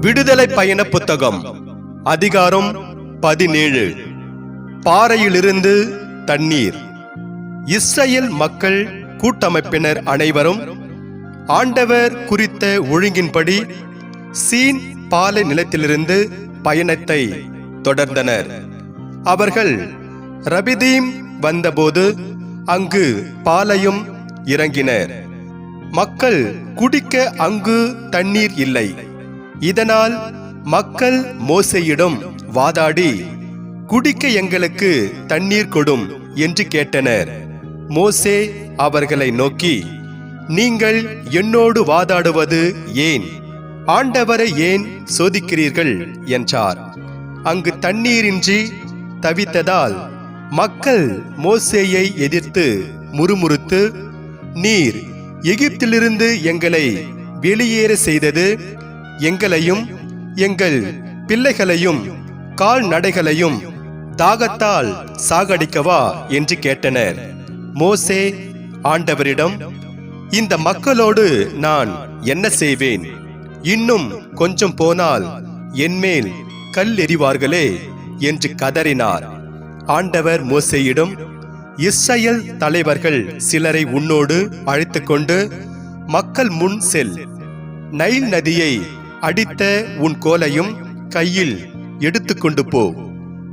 விடுதலை பயண புத்தகம் அதிகாரம் பதினேழு. பாறையிலிருந்து தண்ணீர். இஸ்ரேல் மக்கள் கூட்டமைப்பினர் அனைவரும் ஆண்டவர் குறித்த ஒழுங்கின்படி சீன் பாலை நிலத்திலிருந்து பயணத்தை தொடர்ந்தனர். அவர்கள் ரபிதீம் வந்தபோது அங்கு பாலையும் இறங்கினர். மக்கள் குடிக்க அங்கு தண்ணீர் இல்லை. இதனால் மக்கள் மோசையிடம் வாதாடி குடிக்க எங்களுக்கு தண்ணீர் கொடும் என்று கேட்டனர். மோசே அவர்களை நோக்கி நீங்கள் என்னோடு வாதாடுவது ஏன்? ஆண்டவரை ஏன் சோதிக்கிறீர்கள்? என்றார். அங்கு தண்ணீரின்றி தவித்ததால் மக்கள் மோசேயை எதிர்த்து முறுமுறுத்து நீர் எகிப்திலிருந்து எங்களை வெளியேற செய்தது எங்களையும் எங்கள் பிள்ளைகளையும் கால்நடைகளையும் தாகத்தால் சாகடிக்கவா என்று கேட்டனர். மோசே ஆண்டவரிடம் இந்த மக்களோடு நான் என்ன செய்வேன்? இன்னும் கொஞ்சம் போனால் என்மேல் கல் எறிவார்களே என்று கதறினார். ஆண்டவர் மோசையிடம் இஸ்ரேல் தலைவர்கள் சிலரை உன்னோடு அழைத்துக்கொண்டு மக்கள் முன் செல். நைல் நதியை அடித்த உன் கோலையும் கையில் எடுத்துக்கொண்டு போ.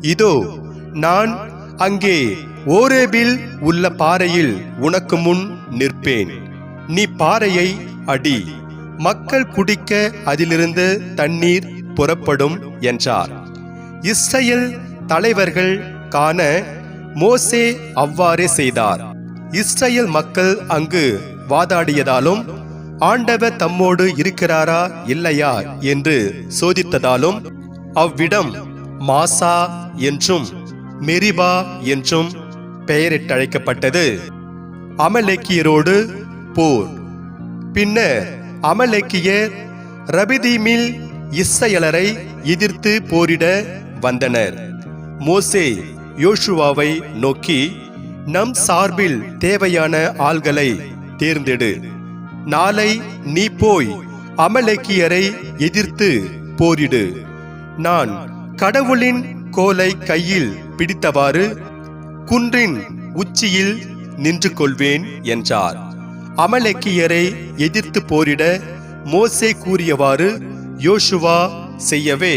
இதோ நான் அங்கே ஓரேபில் உள்ள பாறையில் உனக்கு முன் நிற்பேன். நீ பாறையை அடி. மக்கள் குடிக்க அதிலிருந்து தண்ணீர் புறப்படும் என்றார். இஸ்ரேல் தலைவர்கள் காண மோசே அவ்வாறே செய்தார். இஸ்ரேல் மக்கள் அங்கு வாதாடியதாலும் ஆண்டவர் தம்மோடு இருக்கிறாரா இல்லையா என்று சோதித்ததாலும் அவ்விடம் மாசா என்றும் மெரிபா என்றும் பெயரிட்டழைக்கப்பட்டது. அமலேக்கியரோடு போர். பின்னர் அமலேக்கியர் ரபிதீமில் இஸ்ரேலரை எதிர்த்து போரிட வந்தனர். மோசே யோசுவாவை நோக்கி நம் சார்பில் தேவையான ஆள்களை தேர்ந்தெடு. நாளை நீ போய் அமலேக்கியரை எதிர்த்து போரிடு. நான் கடவுளின் கோலை கையில் பிடித்தவாறு குன்றின் உச்சியில் நின்று கொள்வேன் என்றார். அமலேக்கியரை எதிர்த்து போரிட மோசே கூறியவாறு யோசுவா செய்யவே.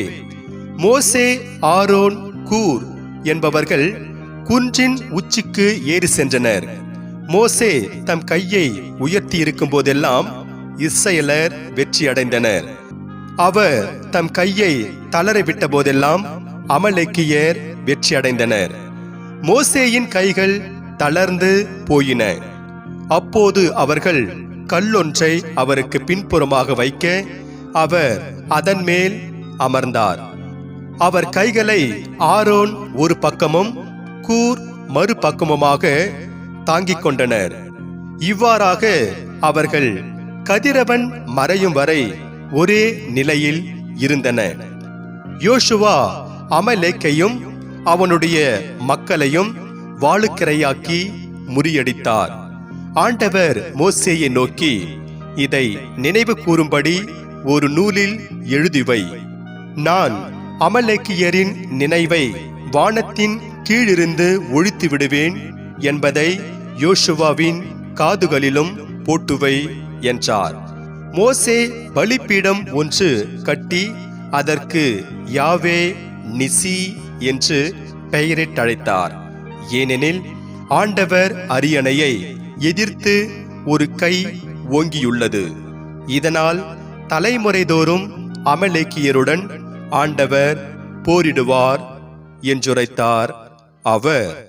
மோசே ஆரோன் கூர் என்பவர்கள் குன்றின் உச்சிக்கு ஏறி சென்றனர். மோசே தம் கையை உயர்த்தி இருக்கும் போதெல்லாம் இஸ்ரேலர் வெற்றி அடைந்தனர் அவர் தம் கையை தளரவிட்ட போதெல்லாம் அமலேக்கியர் வெற்றி அடைந்தனர் மோசேயின் கைகள் தளர்ந்து போயின. அப்போது அவர்கள் கல்லொன்றை அவருக்கு பின்புறமாக வைக்க அவர் அதன் மேல் அமர்ந்தார். அவர் கைகளை ஆரோன் ஒரு பக்கமும் கூர் மறுபக்கமுமாக தாங்கிக் கொண்டனர். இவ்வாறாக அவர்கள் கதிரவன் மறையும் வரை ஒரே நிலையில் இருந்தன. யோசுவா அமலேக்கையும் அவனுடைய மக்களையும் வாழுக்கிரையாக்கி முறியடித்தார். ஆண்டவர் மோசேயை நோக்கி இதை நினைவு கூறும்படி ஒரு நூலில் எழுதிவை நான் அமலேக்கியரின் நினைவை வானத்தின் கீழிருந்து ஒழித்து விடுவேன். என்பதை யோசுவாவின் காதுகளிலும் போட்டுவை என்றார். மோசே பலிப்பீடம் ஒன்று கட்டி அதற்கு யாவே நிசி என்று பெயரிட்டழைத்தார். ஏனெனில் ஆண்டவர் அரியணையை எதிர்த்து ஒரு கை ஓங்கியுள்ளது. இதனால் தலைமுறைதோறும் அமலேக்கியருடன் ஆண்டவர் போரிடுவார் என்றுரைத்தார் அவர்.